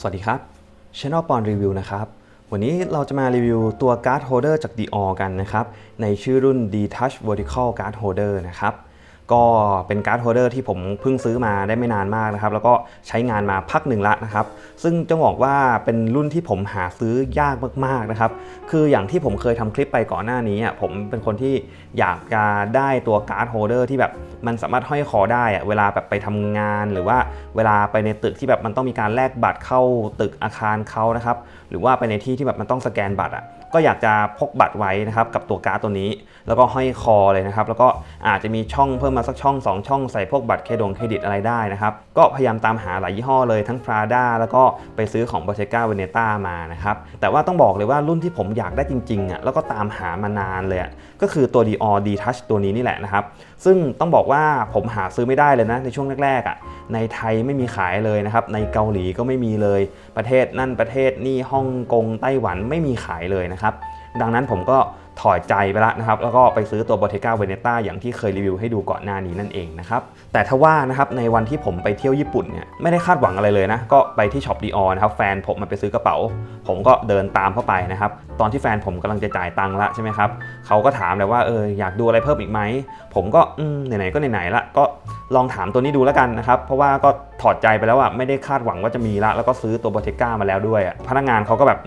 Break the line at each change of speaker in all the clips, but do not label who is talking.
สวัสดีครับ Channel ปอนรีวิวนะครับ วันนี้เราจะมารีวิวตัวการ์ดโฮเดอร์จาก Dior กันนะครับ ในชื่อรุ่น D-Touch Vertical Card Holder นะครับ ก็เป็นการ์ดโฮเดอร์ที่ผมเพิ่งซื้อมาได้ไม่นานมากนะครับ แล้วก็ใช้งานมาพักหนึ่งละนะครับ ซึ่งจะบอกว่าเป็นรุ่นที่ผมหาซื้อยากมากๆนะครับ คืออย่างที่ผมเคยทำคลิปไปก่อนหน้านี้อะผมเป็นคนที่อยากจะได้ตัวการ์ดโฮเดอร์ที่แบบมันสามารถห้อยคอได้เวลาแบบไปทำงานหรือว่าเวลาไปในตึกที่แบบมันต้องมีการแลกบัตรเข้าตึกอาคารเขานะครับ หรือว่าไปในที่ที่แบบมันต้องสแกนบัตรอะก็อยากจะพกบัตรไว้นะครับกับตัวการ์ดตัวนี้ แล้วก็ห้อยคอเลยนะครับ แล้วก็อาจจะมีช่องเพิ่มมาสักช่อง 2 ช่องใส่พวกบัตรเครดงเครดิตอะไรได้นะครับ ก็พยายามตามหาหลายยี่ห้อเลยทั้ง Prada แล้วก็ไปซื้อของ b o t e g a Veneta มานะครับ แต่ว่าต้องบอกเลยว่ารุ่นที่ผมอยากได้จริงๆอะแล้วก็ตามหามานานเลยอะก็คือตัว Dior D Touch ตัวนี้นี่แหละนะครับ ซึ่งต้องบอกว่าผมหาซื้อไม่ได้เลยนะในช่วงแรกๆอะในไทยไม่มีขายเลยนะครับในเกาหลีก็ไม่มีเลยประเทศนั่นประเทศนี่ฮ่องกงไต้หวันไม่มีขายเลยนะครับดังนั้นผมก็ ถอยใจไปละนะครับ แล้วก็ไปซื้อตัว Bottega Veneta อย่างที่เคยรีวิวให้ดูก่อนหน้านี้นั่นเองนะครับ แต่ถ้าว่านะครับในวันที่ผมไปเที่ยวญี่ปุ่นเนี่ยไม่ได้คาดหวังอะไรเลยนะ ก็ไปที่ช็อปดีออนะครับ แฟนผมมันไปซื้อกระเป๋า ผมก็เดินตามเข้าไปนะครับ ตอนที่แฟนผมกำลังจะจ่ายตังค์ละใช่ไหมครับเขาก็ถามเลยว่าเอออยากดูอะไรเพิ่มอีกไหม ผมก็ไหนๆก็ไหนๆละก็ลองถามตัวนี้ดูแล้วกันนะครับ เพราะว่าก็ถอดใจไปแล้วอะไม่ได้คาดหวังว่าจะมีละ แล้วก็ซื้อตัว Bottega มาแล้วด้วยอะพนักงานเขาก็แบบ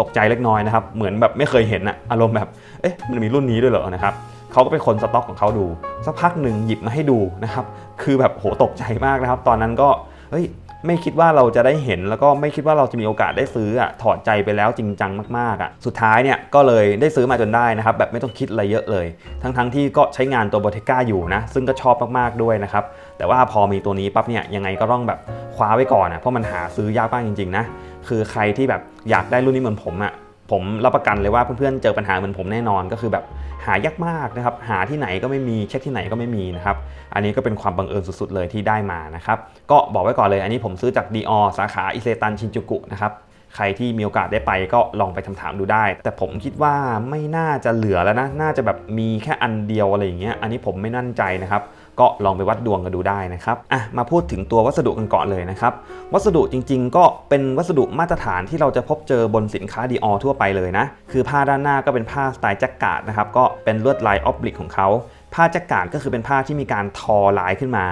ตกใจเล็กน้อยนะครับ เหมือนแบบไม่เคยเห็นอะอารมณ์แบบเอ๊ะมันมีรุ่นนี้ด้วยเหรอนะครับเขาก็ไปคนสต็อกของเขาดูสักพักหนึ่งหยิบมาให้ดูนะครับคือแบบโหตกใจมากนะครับ ตอนนั้นก็เฮ้ย ไม่คิดว่าเราจะได้เห็นแล้วก็ไม่คิดว่าเราจะมีโอกาสได้ซื้ออะถอดใจไปแล้วจริงจังมากๆอะสุดท้ายเนี่ยก็เลยได้ซื้อมาจนได้นะครับแบบไม่ต้องคิดอะไรเยอะเลย ทั้งๆที่ก็ใช้งานตัวบอเทก้าอยู่นะซึ่งก็ชอบมากๆด้วยนะครับแต่ว่าพอมีตัวนี้ปั๊บเนี่ยยังไงก็ต้องแบบคว้าไว้ก่อนอะเพราะมันหาซื้อยากมากจริงๆนะคือใครที่แบบอยากได้รุ่นนี้เหมือนผมอะ ผมรับประกันเลยว่าเพื่อนๆเจอปัญหาเหมือนผมแน่นอนก็คือแบบหายากมากนะครับหาที่ไหนก็ไม่มีเช็คที่ไหนก็ไม่มีนะครับอันนี้ก็เป็นความบังเอิญสุดๆเลยที่ได้มานะครับก็บอกไว้ก่อนเลยอันนี้ผมซื้อจาก Dior สาขาอิเซตันชินจูกุนะครับใครที่มีโอกาสได้ไปก็ลองไปถามดูได้ แต่ผมคิดว่าไม่น่าจะเหลือแล้วนะ น่าจะแบบมีแค่อันเดียวอะไรอย่างเงี้ย อันนี้ผมไม่มั่นใจนะครับ ก็ลองไปวัดดวงกันดูได้นะครับอะมาพูดถึงตัววัสดุกันก่อนเลยนะครับวัสดุจริง ๆ ก็เป็นวัสดุมาตรฐานที่เราจะพบเจอบนสินค้า Dior ทั่วไปเลยนะคือผ้าด้านหน้าก็เป็นผ้าสไตล์แจ็คการ์ดนะครับก็เป็นลวดลายออบลิกของเขาผ้าแจ็คการ์ดก็คือเป็นผ้าที่มีการทอลายขึ้นมา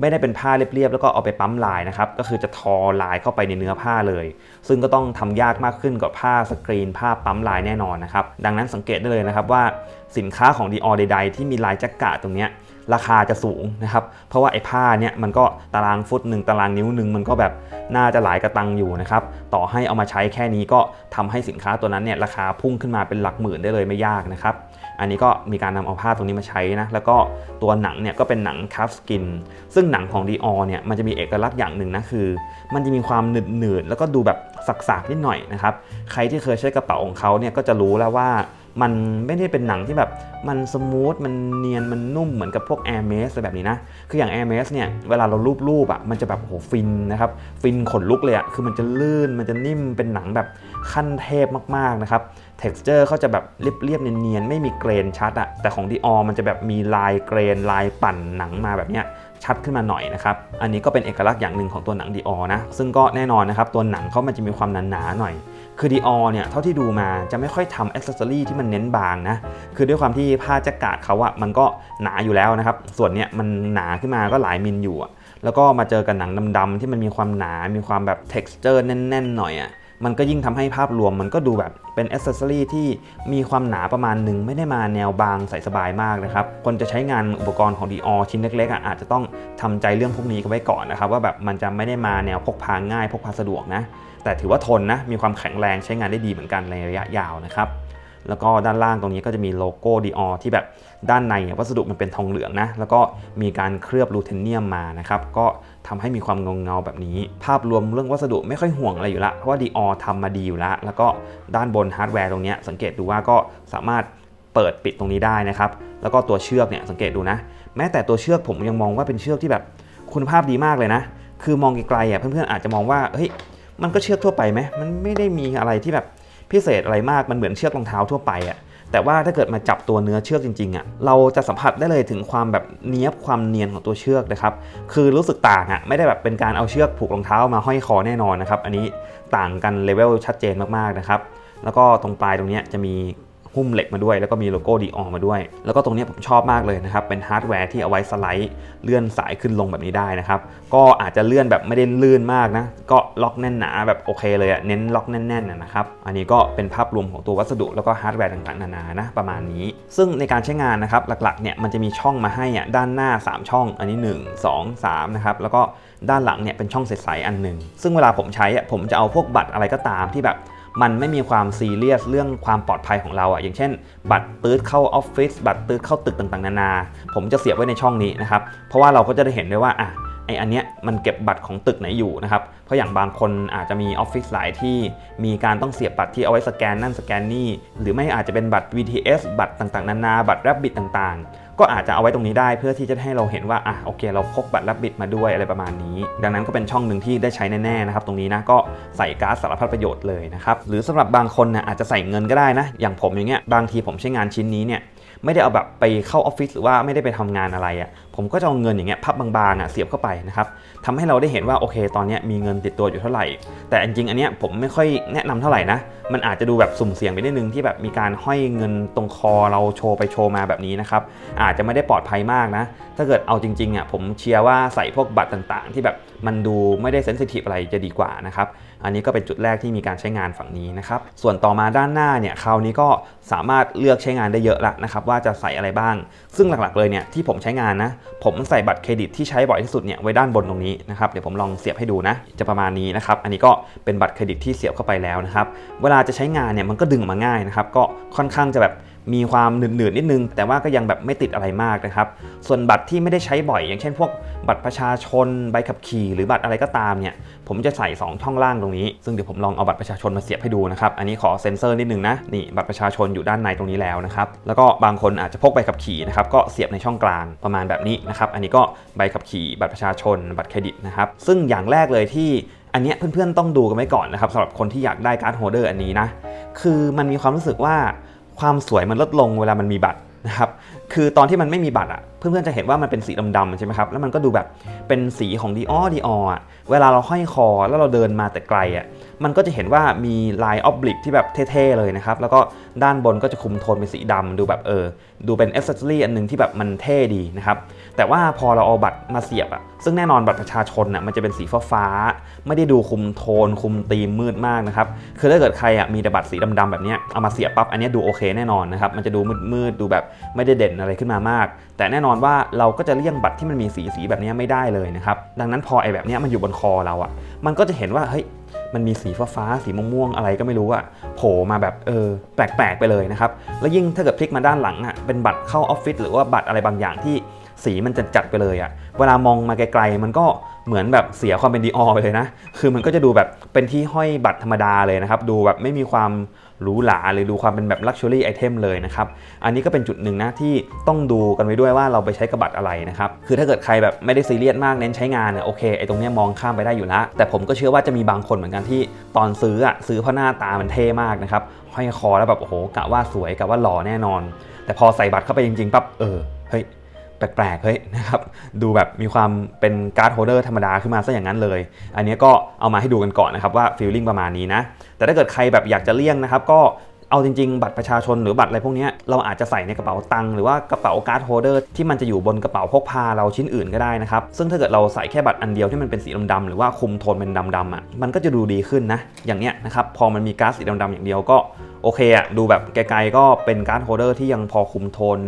ไม่ได้เป็นผ้าเรียบๆแล้วก็เอาไปปั๊มลายนะครับก็คือจะทอลายเข้าไปในเนื้อผ้าเลย ซึ่งก็ต้องทำยากมากขึ้นกว่าผ้าสกรีน ผ้าปั๊มลายแน่นอนนะครับดังนั้นสังเกตได้เลยนะครับว่าสินค้าของ Dior ใดๆที่มีลายจ็คการ์ดตรงนี้ ราคาจะสูงนะครับ เพราะว่าไอ้ผ้าเนี่ยมันก็ตารางฟุตหนึ่งตารางนิ้วหนึ่งมันก็แบบน่าจะหลายกระตังอยู่นะครับ ต่อให้เอามาใช้แค่นี้ก็ทำให้สินค้าตัวนั้นเนี่ยราคาพุ่งขึ้นมาเป็นหลักหมื่นได้เลยไม่ยากนะครับ อันนี้ก็มีการนำเอาผ้าตรงนี้มาใช้นะ แล้วก็ตัวหนังเนี่ยก็เป็นหนังคัฟสกิน ซึ่งหนังของ Dior เนี่ยมันจะมีเอกลักษณ์อย่างหนึ่งนะคือ มันจะมีความหนืดหนืดแล้วก็ดูแบบสักๆนิดหน่อยนะครับ ใครที่เคยใช้กระเป๋าของเขาเนี่ยก็จะรู้แล้วว่า มันไม่ได้เป็นหนังที่แบบมันสมูทมันเนียนมันนุ่มเหมือนกับพวก Air m a s อะไรแบบนี้นะ คืออย่าง Air m a s เนี่ยเวลาเรารูปรูปอะมันจะแบบโหฟินนะครับ ฟินขนลุกเลยอะคือมันจะลื่นมันจะนิ่มเป็นหนังแบบขั้นเทพมากๆนะครับ texture เขาจะแบบเรียบๆเนียนๆไม่มีเกรนชัดอะแต่ของ Dior มันจะแบบมีลายเกรนลายปั่นหนังมาแบบเนี้ย ชัดขึ้นมาหน่อยนะครับ อันนี้ก็เป็นเอกลักษณ์อย่างหนึ่งของตัวหนัง Dior นะ ซึ่งก็แน่นอนนะครับ ตัวหนังเขามันจะมีความหนาๆหน่อย คือ Dior เนี่ย เท่าที่ดูมาจะไม่ค่อยทำอ c เซสซอรี่ที่มันเน้นบางนะ คือด้วยความที่ผ้าแจ็คกาดเขาอะมันก็หนาอยู่แล้วนะครับ ส่วนเนี้ยมันหนาขึ้นมาก็หลายมิลอยู่อะแล้วก็มาเจอกับหนังดำๆที่มันมีความหนา มีความแบบ texture แน่นๆ หน่อยอะมันก็ยิ่งทำให้ภาพรวมมันก็ดูแบบ เป็นอ c เซสซอรีที่มีความหนาประมาณหนึ่งไม่ได้มาแนวบางใส่สบายมากนะครับ คนจะใช้งานอุปกรณ์ของ Dior ชิ้นเล็กๆอาจจะต้องทำใจเรื่องพวกนี้กันไว้ก่อนนะครับ ว่าแบบมันจะไม่ได้มาแนวพกพาง่าย พกพาสะดวกนะ แต่ถือว่าทนนะ มีความแข็งแรงใช้งานได้ดีเหมือนกันในระยะยาวนะครับแล้วก็ด้านล่างตรงนี้ก็จะมีโลโก้ Dior ที่แบบด้านในวัสดุมันเป็นทองเหลืองนะ แล้วก็มีการเคลือบลูเทนเนียมมานะครับ ก็ ทำให้มีความเงาเงาๆแบบนี้ ภาพรวมเรื่องวัสดุไม่ค่อยห่วงอะไรอยู่ละ เพราะว่า Dior ทำมาดีอยู่ล้วแล้วก็ด้านบนฮาร์ดแวร์ตรงนี้สังเกตดูว่าก็สามารถเปิดปิดตรงนี้ได้นะครับ แล้วก็ตัวเชือกเนี่ยสังเกตดูนะ แม้แต่ตัวเชือกผมยังมองว่าเป็นเชือกที่แบบคุณภาพดีมากเลยนะ คือมองไกลๆอะเพื่อนๆอาจจะมองว่าเฮ้ยมันก็เชือกทั่วไปไหมมันไม่ได้มีอะไรที่แบบพิเศษอะไรมาก มันเหมือนเชือกรองเท้าทั่วไปอะ่ะ แต่ว่าถ้าเกิดมาจับตัวเนื้อเชือกจริงๆอะ่ะเราจะสัมผัสได้เลยถึงความแบบเนี้ยบความเนียนของตัวเชือกนะครับคือรู้สึกต่างอะ่ะไม่ได้แบบเป็นการเอาเชือกผูกรองเท้ามาห้อยคอแน่นอนนะครับอันนี้ต่างกันเลเวลชัดเจนมากๆนะครับแล้วก็ตรงปลายตรงนี้จะมี หุ้มเหล็กมาด้วย แล้วก็มีโลโก้ดีออมาด้วย แล้วก็ตรงนี้ผมชอบมากเลยนะครับ เป็นฮาร์ดแวร์ที่เอาไว้สไลด์เลื่อนสายขึ้นลงแบบนี้ได้นะครับ ก็อาจจะเลื่อนแบบไม่ได้ลื่นมากนะ ก็ล็อกแน่นหนาแบบโอเคเลยอะเน้นล็อกแน่นๆนะครับ อันนี้ก็เป็นภาพรวมของตัววัสดุแล้วก็ฮาร์ดแวร์ต่างๆนานานะประมาณนี้ ซึ่งในการใช้งานนะครับหลักๆเนี่ยมันจะมีช่องมาให้อะด้านหน้า 3 ช่อง อันนี้ 1 2 3นะครับแล้วก็ด้านหลังเนี่ยเป็นช่องใสๆอันหนึ่งซึ่งเวลาผมใช้อะผมจะเอาพวกบัตรอะไรก็ตามที่แบบ มันไม่มีความซีเรียสเรื่องความปลอดภัยของเราอะอย่างเช่น บัตรตืดเข้าออฟฟิศบัตรตืดเข้าตึกต่างๆ นานา ผมจะเสียบไว้ในช่องนี้นะครับ เพราะว่าเราก็จะได้เห็นด้วยว่าอะไออันเนี้ยมันเก็บบัตรของตึกไหนอยู่นะครับ เพราะอย่างบางคนอาจจะมีออฟฟิศหลายที่มีการต้องเสียบบัตรที่เอาไว้สแกนนั่นสแกนนี่ หรือไม่อาจจะเป็นบัตร VTS บัตรต่างๆ นานา บัตร Rabbit ต่างๆ ก็อาจจะเอาไว้ตรงนี้ได้เพื่อที่จะให้เราเห็นว่าอะโอเค เราพกบัตรรับบิดมาด้วยอะไรประมาณนี้ ดังนั้นก็เป็นช่องหนึ่งที่ได้ใช้แน่ๆนะครับตรงนี้นะก็ใส่การ์ดสารพัดประโยชน์เลยนะครับหรือสำหรับบางคนนะอาจจะใส่เงินก็ได้นะอย่างผมอย่างเงี้ยบางทีผมใช้งานชิ้นนี้เนี่ย ไม่ได้เอาแบบไปเข้าออฟฟิศหรือว่าไม่ได้ไปทำงานอะไรอะ่ะผมก็จะเอาเงินอย่างเงี้ยพับบางๆอะเสียบเข้าไปนะครับทำให้เราได้เห็นว่าโอเค ตอนนี้มีเงินติดตัวอยู่เท่าไหร่ แต่จริงๆอันเนี้ยผมไม่ค่อยแนะนำเท่าไหร่นะมันอาจจะดูแบบสุ่มเสี่ยงไปนิดนึงที่แบบมีการห้อยเงินตรงคอเราโชว์ไปโชว์มาแบบนี้นะครับอาจจะไม่ได้ปลอดภัยมากนะ ถ้าเกิดเอาจริงๆอะผมเชียร์ว่าใส่พวกบัตรต่างๆ ที่แบบ มันดูไม่ได้เซนซิทีฟอะไรจะดีกว่านะครับ อันนี้ก็เป็นจุดแรกที่มีการใช้งานฝั่งนี้นะครับ ส่วนต่อมาด้านหน้าเนี่ยคราวนี้ก็สามารถเลือกใช้งานได้เยอะละนะครับว่าจะใส่อะไรบ้าง ซึ่งหลักๆเลยเนี่ยที่ผมใช้งานนะ ผมใส่บัตรเครดิตที่ใช้บ่อยที่สุดเนี่ยไว้ด้านบนตรงนี้นะครับ เดี๋ยวผมลองเสียบให้ดูนะ จะประมาณนี้นะครับ อันนี้ก็เป็นบัตรเครดิตที่เสียบเข้าไปแล้วนะครับ เวลาจะใช้งานเนี่ยมันก็ดึงออกมาง่ายนะครับ ก็ค่อนข้างจะแบบ มีความหนืดๆนิดนึง แต่ว่าก็ยังแบบไม่ติดอะไรมากนะครับ ส่วนบัตรที่ไม่ได้ใช้บ่อย อย่างเช่น พวกบัตรประชาชนใบขับขี่ หรือบัตรอะไรก็ตามเนี่ยผมจะใส่ 2 ช่องล่างตรงนี้ ซึ่งเดี๋ยวผมลองเอาบัตรประชาชนมาเสียบให้ดูนะครับ อันนี้ขอเซ็นเซอร์นิดนึงนะนี่บัตรประชาชนอยู่ด้านในตรงนี้แล้วนะครับแล้วก็บางคนอาจจะพกใบขับขี่นะครับก็เสียบในช่องกลางประมาณแบบนี้นะครับอันนี้ก็ใบขับขี่บัตรประชาชน บัตรเครดิตนะครับซึ่งอย่างแรกเลยที่อันเนี้ยเพื่อนๆต้องดูกันไว้ก่อนนะครับสำหรับคนที่อยากได้การ์ดโฮเดอร์อันนี้นะคือมันมีความรู้สึกว่า ความสวยมันลดลงเวลามันมีบัตรนะครับ คือตอนที่มันไม่มีบัตรอะเพื่อนๆจะเห็นว่ามันเป็นสีดำๆใช่ไหมครับแล้วมันก็ดูแบบเป็นสีของดีออดีออะเวลาเราห้อยคอแล้วเราเดินมาแต่ไกลอะมันก็จะเห็นว่ามีลายออบลิกที่แบบเท่ๆเลยนะครับแล้วก็ด้านบนก็จะคุมโทนเป็นสีดำดูแบบเออดูเป็นเอ c เซอรี่อันหนึงที่แบบมันเท่ดีนะครับแต่ว่าพอเราเอาบัตรมาเสียบอะซึ่งแน่นอนบัตรประชาชนอะมันจะเป็นสีฟ้าๆไม่ได้ดูคุมโทน คุมธีมมืดมากนะครับคือถ้าเกิดใครอะมีแต่บัตรสีดำๆแบบนี้เอามาเสียบปั๊บอันนี้ดูโอเคแน่นอนนะครับมันจะดูมืดๆดูแบบไม่ได้เด่นอะไรขึ้นมามาก แต่แน่นอนว่าเราก็จะเลี่ยงบัตรที่มันมีสีสีแบบนี้ไม่ได้เลยนะครับ ดังนั้นพอไอ้แบบนี้มันอยู่บนคอเราอะ มันก็จะเห็นว่าเฮ้ยมันมีสีฟ้าๆสีม่วงๆอะไรก็ไม่รู้อะโผล่มาแบบเออแปลกๆไปเลยนะครับ แล้วยิ่งถ้าเกิดพลิกมาด้านหลังอะเป็นบัตรเข้าออฟฟิศหรือว่าบัตรอะไรบางอย่างที่สีมันจะจัดไปเลยอะเวลามองมาไกลๆมันก็เหมือนแบบเสียความเป็นดีออไปเลยนะ คือมันก็จะดูแบบเป็นที่ห้อยบัตรธรรมดาเลยนะครับ ดูแบบไม่มีความ หรูหราหรือดูความเป็นแบบลักชัวรี่ไอเทมเลยนะครับ อันนี้ก็เป็นจุดหนึ่งนะที่ต้องดูกันไว้ด้วยว่าเราไปใช้กระบัตรอะไรนะครับ คือถ้าเกิดใครแบบไม่ได้ซีเรียสมากเน้นใช้งานเนี่ยโอเคไอตรงเนี้ยมองข้ามไปได้อยู่ละแต่ผมก็เชื่อว่าจะมีบางคนเหมือนกันที่ตอนซื้ออะซื้อเพราะหน้าตามันเท่มากนะครับห้อยคอแล้วแบบโอ้โหกะว่าสวยกะว่าหล่อแน่นอน แต่พอใส่บัตรเข้าไปจริงๆปั๊บเออเฮ้ยแปลกๆเฮ้ยนะครับดูแบบมีความเป็นการ์ดโฮลเดอร์ธรรมดาขึ้นมาซะอย่างนั้นเลย อันนี้ก็เอามาให้ดูกันก่อนนะครับว่าฟีลลิ่งประมาณนี้นะ แต่ถ้าเกิดใครแบบอยากจะเลี่ยงนะครับ ก็เอาจริงๆ บัตรประชาชนหรือบัตรอะไรพวกนี้เราอาจจะใส่ในกระเป๋าตังค์หรือว่ากระเป๋าการ์ดโฮเดอร์ที่มันจะอยู่บนกระเป๋าพกพาเราชิ้นอื่นก็ได้นะครับ ซึ่งถ้าเกิดเราใส่แค่บัตรอันเดียวที่มันเป็นสีดำๆหรือว่าคุมโทนเป็นดำๆอะมันก็จะดูดีขึ้นนะ อย่างเนี้ยนะครับพอมันมีการ์ดสีดำๆอย่างเดียวก็โอเคอะดูแบบไกลๆก็เป็นการ์ดโฮเดอร์ที่ยังพอคุมโทน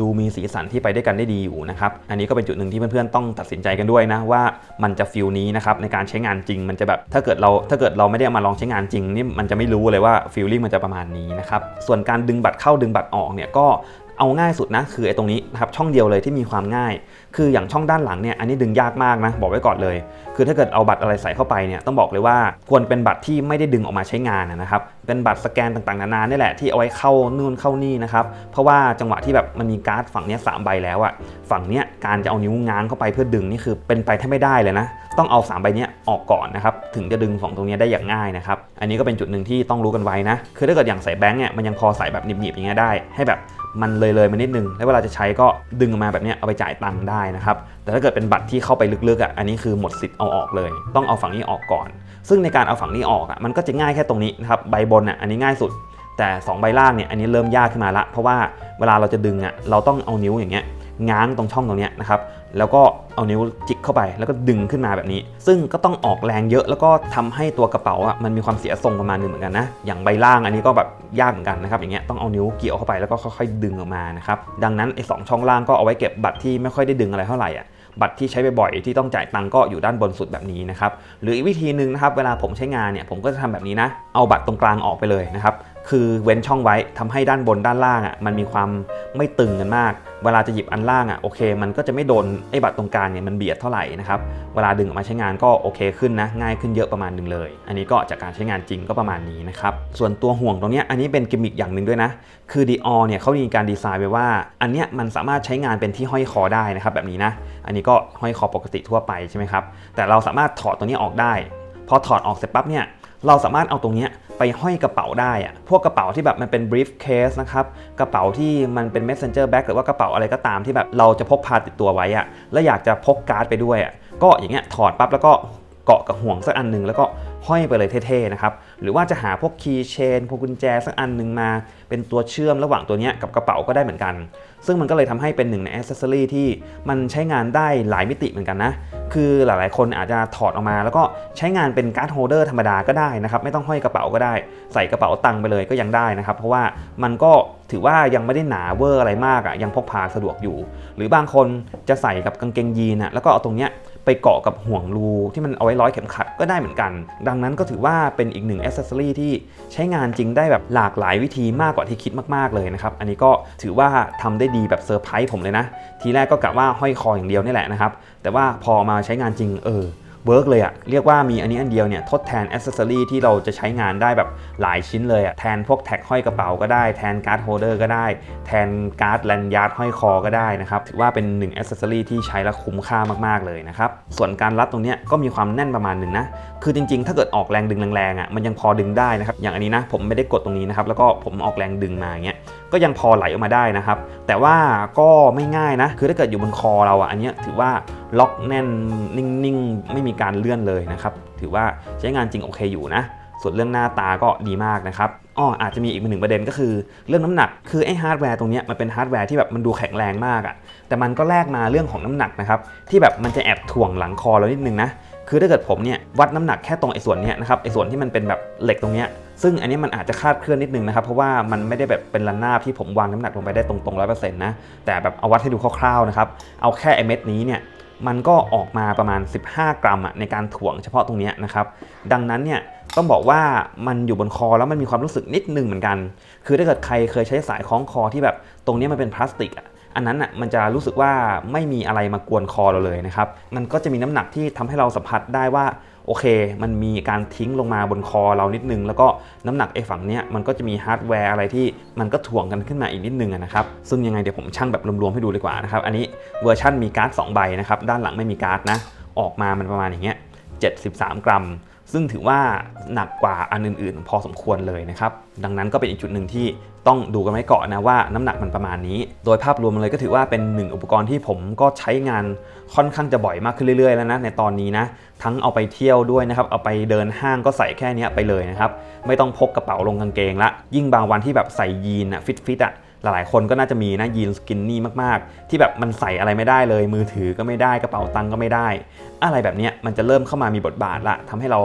ดูมีสีสันที่ไปได้วยกันได้ดีอยู่นะครับอันนี้ก็เป็นจุดหนึ่งที่เพื่อนๆต้องตัดสินใจกันด้วยนะว่ามันจะฟิลนี้นะครับในการใช้งานจริงมันจะแบบถ้าเกิดเราถ้าเกิดเราไม่ได้มาลองใช้งานจริงนี่มันจะไม่รู้เลยว่าฟิลลิ่งมันจะประมาณนี้นะครับส่วนการดึงบัตรเข้าดึงบัตรออกเนี่ยก็เอาง่ายสุดนะคือไอ้ตรงนี้นะครับช่องเดียวเลยที่มีความง่าย คืออย่างช่องด้านหลังเนี่ยอันนี้ดึงยากมากนะบอกไว้ก่อนเลย คือถ้าเกิดเอาบัตรอะไรใส่เข้าไปเนี่ยต้องบอกเลยว่าควรเป็นบัตรที่ไม่ได้ดึงออกมาใช้งานนะครับเป็นบัตรสแกนต่างๆนานานี่แหละที่เอาไว้เข้านู่นเข้านี่นะครับเพราะว่าจังหวะที่แบบมันมีการ์ดฝั่งนี้สามใบแล้วอะฝั่งเนี้ยการจะเอานิ้วง้างเข้าไปเพื่อดึงนี่คือเป็นไปแทบไม่ได้เลยนะต้องเอา3ใบเนี้ยออกก่อนนะครับถึงจะดึงของตรงนี้ได้อย่างง่ายนะครับอันนี้ก็เป็นจุดหนึ่งที่ต้องรู้กันไว้นะคือถ้าเกิดอย่างใส่แบงค์เนี่ยมันยังพอใส่แบบหนีบๆอย่างเงี้ยได้ ให้แบบมันเลยเลยๆมานิดนึงแล้วเวลาจะใช้ก็ดึงมาแบบเนี้ยเอาไปจ่ายตังค์ได้นะครับ แต่ถ้าเกิดเป็นบัตรที่เข้าไปลึกๆอะอันนี้คือหมดสิทธิ์เอาออกเลย ต้องเอาฝั่งนี้ออกก่อน ซึ่งในการเอาฝั่งนี้ออกอะมันก็จะง่ายแค่ตรงนี้นะครับใบบนอะอันนี้ง่ายสุด แต่ 2 ใบล่างเนี่ยอันนี้เริ่มยากขึ้นมาละเพราะว่าเวลาเราจะดึงอะเราต้องเอานิ้วอย่างเงี้ยง้างตรงช่องตรงเนี้ยนะครับ แล้วก็เอานิ้วจิกเข้าไป แล้วก็ดึงขึ้นมาแบบนี้ ซึ่งก็ต้องออกแรงเยอะ แล้วก็ทำให้ตัวกระเป๋าอะมันมีความเสียทรงประมาณนึงเหมือนกันนะ อย่างใบล่างอันนี้ก็แบบยากเหมือนกันนะครับ อย่างเงี้ยต้องเอานิ้วเกี่ยวเข้าไปแล้วก็ค่อยๆดึงออกมานะครับ ดังนั้นไอ้สองช่องล่างก็เอาไว้เก็บบัตรที่ไม่ค่อยได้ดึงอะไรเท่าไหร่อะบัตรที่ใช้บ่อยๆที่ต้องจ่ายตังก็อยู่ด้านบนสุดแบบนี้นะครับ หรืออีกวิธีหนึ่งนะครับ เวลาผมใช้งานเนี่ยผมก็จะทำแบบนี้นะ เอาบัตรตรงกลางออกไปเลยนะครับ คือเว้นช่องไว้ทำให้ด้านบนด้านล่างอะมันมีความไม่ตึงกันมาก เวลาจะหยิบอันล่างอะโอเค มันก็จะไม่โดนไอ้บัตรตรงกลางเนี่ยมันเบียดเท่าไหร่นะครับเวลาดึงออกมาใช้งานก็โอเคขึ้นนะง่ายขึ้นเยอะประมาณหนึงเลย อันนี้ก็จากการใช้งานจริงก็ประมาณนี้นะครับส่วนตัวห่วงตรงนี้อันนี้เป็นกิมมิคอย่างหนึ่งด้วยนะคือ Dior เนี่ยเขามีการดีไซน์ไว้ว่า อันเนี้ยมันสามารถใช้งานเป็นที่ห้อยคอได้นะครับแบบนี้นะอันนี้ก็ห้อยคอปกติทั่วไปใช่ไหมครับแต่เราสามารถถอดตัวนี้ออกได้พอถอดออกเสร็จปั๊บเนี่ยเราสามารถเอาตรงเนี้ย ไปห้อยกระเป๋าได้อะพวกกระเป๋าที่แบบมันเป็น brief case นะครับ กระเป๋าที่มันเป็น messenger bag หรือว่ากระเป๋าอะไรก็ตามที่แบบเราจะพกพาติดตัวไว้อะแล้วอยากจะพกการ์ดไปด้วยอะก็อย่างเงี้ยถอดปั๊บแล้วก็เกาะกับห่วงสักอันหนึ่งแล้วก็ ห้อยไปเลยเท่ๆนะครับ หรือว่าจะหาพวกคีย์เชนพวกกุญแจสักอันหนึ่งมา เป็นตัวเชื่อมระหว่างตัวนี้กับกระเป๋าก็ได้เหมือนกัน ซึ่งมันก็เลยทำให้เป็นหนึ่งในอ c เซสซอรีที่มันใช้งานได้หลายมิติเหมือนกันนะ คือหลายๆ คนอาจจะถอดออกมา แล้วก็ใช้งานเป็นการ์ดโฮลเดอร์ธรรมดาก็ได้นะครับ ไม่ต้องห้อยกระเป๋าก็ได้ ใส่กระเป๋าตังค์ไปเลยก็ยังได้นะครับ เพราะว่ามันก็ถือว่ายังไม่ได้หนาเวอร์อะไรมากอะ่ะยังพกพาสะดวกอยู่ หรือบางคนจะใส่กับกางเกงยีนอะแล้วก็เอาตรงเนี้ย ไปเกาะกับห่วงรูที่มันเอาไว้ร้อยเข็มขัดก็ได้เหมือนกัน ดังนั้นก็ถือว่าเป็นอีกหนึ่งอ c เซสซอรี่ที่ใช้งานจริงได้แบบหลากหลายวิธีมากกว่าที่คิดมากๆเลยนะครับ อันนี้ก็ถือว่าทำได้ดีแบบเซอร์ไพรส์ผมเลยนะ ทีแรกก็กะว่าห้อยคออย่างเดียวนี่แหละนะครับ แต่ว่าพอมาใช้งานจริงเออ เวิร์กเลยอะเรียกว่ามีอันนี้อันเดียวเนี่ยทดแทนอ c เซสซอรีที่เราจะใช้งานได้แบบหลายชิ้นเลยอะแทนพวกแท็กห้อยกระเป๋าก็ได้แทนการ์ดโฮเดอร์ก็ได้ แทนการ์ดแลนยาร์ดห้อยคอก็ได้นะครับถือว่าเป็นหนึ่งอ c เซสซอรีที่ใช้แล้วคุ้มค่ามากๆเลยนะครับส่วนการรัดตรงเนี้ยก็มีความแน่นประมาณหนึ่งนะคือจริงๆ ถ้าเกิดออกแรงดึงแรงๆอะมันยังพอดึงได้นะครับอย่างอันนี้นะผมไม่ได้กดตรงนี้นะครับแล้วก็ผมออกแรงดึงมาอย่างเงี้ย ก็ยังพอไหลออกมาได้นะครับ แต่ว่าก็ไม่ง่ายนะ คือถ้าเกิดอยู่บนคอเราอะอันนี้ถือว่าล็อกแน่นนิ่งๆ ไม่มีการเลื่อนเลยนะครับ ถือว่าใช้งานจริงโอเคอยู่นะ ส่วนเรื่องหน้าตาก็ดีมากนะครับอ้ออาจจะมีอีกหนึ่งประเด็นก็คือ เรื่องน้ำหนัก คือไอ้ฮาร์ดแวร์ตรงนี้มันเป็นฮาร์ดแวร์ที่แบบมันดูแข็งแรงมากอะแต่มันก็แลกมาเรื่องของน้ำหนักนะครับที่แบบมันจะแอบถ่วงหลังคอเรานิดนึงนะ คือถ้าเกิดผมเนี่ยวัดน้ำหนักแค่ตรงไอ้ส่วนเนี้ยนะครับไอ้ส่วนที่มันเป็นแบบเหล็กตรงเนี้ย ซึ่งอันนี้มันอาจจะคาดเคลื่อนนิดนึงนะครับ เพราะว่ามันไม่ได้แบบเป็นระนาบที่ผมวางน้ำหนักลงไปได้ตรงๆร้อยเปอร์เซ็นต์นะแต่แบบเอาวัดให้ดูคร่าวๆนะครับเอาแค่ไอเม็ดนี้เนี่ยมันก็ออกมาประมาณ 15 กรัมอะในการถ่วงเฉพาะตรงนี้นะครับ ดังนั้นเนี่ยต้องบอกว่ามันอยู่บนคอแล้วมันมีความรู้สึกนิดนึงเหมือนกัน คือถ้าเกิดใครเคยใช้สายคล้องคอที่แบบตรงนี้มันเป็นพลาสติกอะอันนั้นอะมันจะรู้สึกว่าไม่มีอะไรมากวนคอเราเลยนะครับ มันก็จะมีน้ำหนักที่ทำให้เราสัมผัสได้ว่า โอเค มันมีการทิ้งลงมาบนคอเรานิดนึง แล้วก็น้ำหนักไอ้ฝั่งเนี้ยมันก็จะมีฮาร์ดแวร์อะไรที่มันก็ถ่วงกันขึ้นมาอีกนิดนึงนะครับ ซึ่งยังไงเดี๋ยวผมชั่งแบบรวมๆให้ดูดีกว่านะครับ อันนี้เวอร์ชั่นมีการ์ด2ใบนะครับ ด้านหลังไม่มีการ์ดนะ ออกมามันประมาณอย่างเงี้ย73 กรัม ซึ่งถือว่าหนักกว่าอันอื่นๆ พอสมควรเลยนะครับ ดังนั้นก็เป็นอีกจุดหนึ่งที่ต้องดูกันไว้ก่อนนะว่าน้ำหนักมันประมาณนี้ โดยภาพรวมเลยก็ถือว่าเป็นหนึ่งอุปกรณ์ที่ผมก็ใช้งานค่อนข้างจะบ่อยมากขึ้นเรื่อยๆ แล้วนะในตอนนี้นะ ทั้งเอาไปเที่ยวด้วยนะครับ เอาไปเดินห้างก็ใส่แค่นี้ไปเลยนะครับ ไม่ต้องพกกระเป๋าลงกางเกงละ ยิ่งบางวันที่แบบใส่ยีนอะฟิตๆอะ หลายๆ คนก็น่าจะมีนะยีนสกินนี่มากๆ ที่แบบมันใส่อะไรไม่ได้เลย มือถือก็ไม่ได้กระเป๋าตังก็ไม่ได้ อะไรแบบเนี้ยมันจะเริ่มเข้ามามีบทบาทละทำให้เรา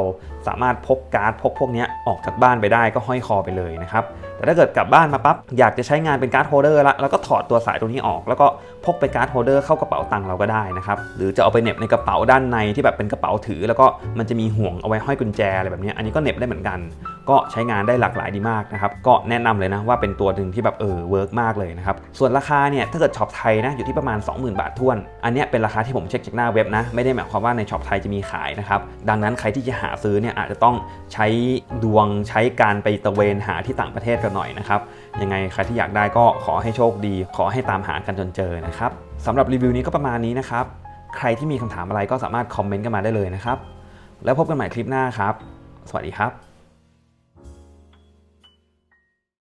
สามารถพกการ์ดพกพวกนี้ออกจากบ้านไปได้ก็ห้อยคอไปเลยนะครับ แต่ถ้าเกิดกลับบ้านมาปั๊บอยากจะใช้งานเป็นการ์ดโฮลเดอร์ละแล้วก็ถอดตัวสายตรงนี้ออก แล้วก็พกไปการ์ดโฮลเดอร์เข้ากระเป๋าตังค์เราก็ได้นะครับ หรือจะเอาไปเน็บในกระเป๋าด้านในที่แบบเป็นกระเป๋าถือ แล้วก็มันจะมีห่วงเอาไว้ห้อยกุญแจอะไรแบบนี้อันนี้ก็เน็บได้เหมือนกัน ก็ใช้งานได้หลากหลายดีมากนะครับก็แนะนำเลยนะว่าเป็นตัวหนึ่งที่แบบเออเวิร์กมากเลยนะครับส่วนราคาเนี่ยถ้าเกิดช็อปไทยนะอยู่ที่ประมาณ 20,000 บาทท้วน อันนี้เป็นราคาที่ผมเช็คจากหน้าเว็บนะไม่ได้หมายความว่าในช็อปไทยจะมีขายนะครับดังนั้นใครที่จะหาซื้อเนี่ยอาจจะต้องใช้ดวงใช้การไปตะเวนหาที่ต่างประเทศกันหน่อยนะครับ ยังไงใครที่อยากได้ก็ขอให้โชคดี ขอให้ตามหากันจนเจอนะครับสำหรับรีวิวนี้ก็ประมาณนี้นะครับ ใครที่มีคำถามอะไรก็สามารถคอมเมนต์กันมาได้เลยนะครับ แล้วพบกันใหม่คลิปหน้าครับ สวัสดีครับ